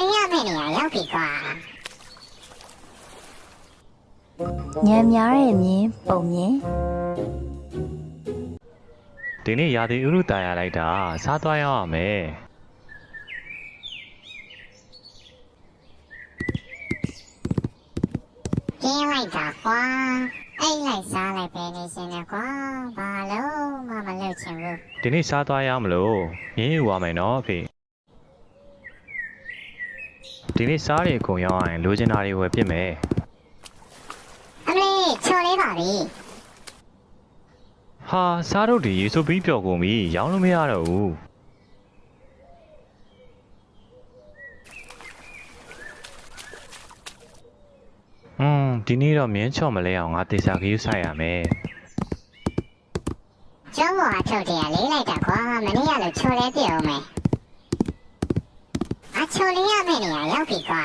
လေးရမယ့်နေရာရောက်ပြီကွာညံများတဲ့မြင်ပုံမြင်ဒီနေ့ရာသီဥတုတာရလိုက်တာစားသွားရအောင်မယ်ကျင်းလိုက်တာကွာအိတ်လိုက်စားလိုက်ပဲနေစင်းနဲ့ကွာဘာလို့မှမလုပ်ချင်ဘူးဒီနေ့စားသွားရမလို့မြင်းယူရမယ်နော်အဖေ ဒီနေ့စားတွေအကုန်ရောက်ရင်လိုချင်တာတွေဝယ်ပြစ်မယ်အမလေးချော်လေးပါပြီဟာစားတို့ဒီရေဆိုပြီးပျော်ကုန်ပြီရောင်းလို့မရတော့ဘူးอืมဒီနေ့တော့မြင်းချော့မလဲအောင်ငါတေချာခရူးဆိုင်ရမယ်ကျောင်းပေါ်အထုတ်တရလေးလိုက်တာကွာမနေ့ကလို့ချော်လေးပြအောင်မယ် အချော်လေးရမယ့်နေရာရောက်ပြီကွာ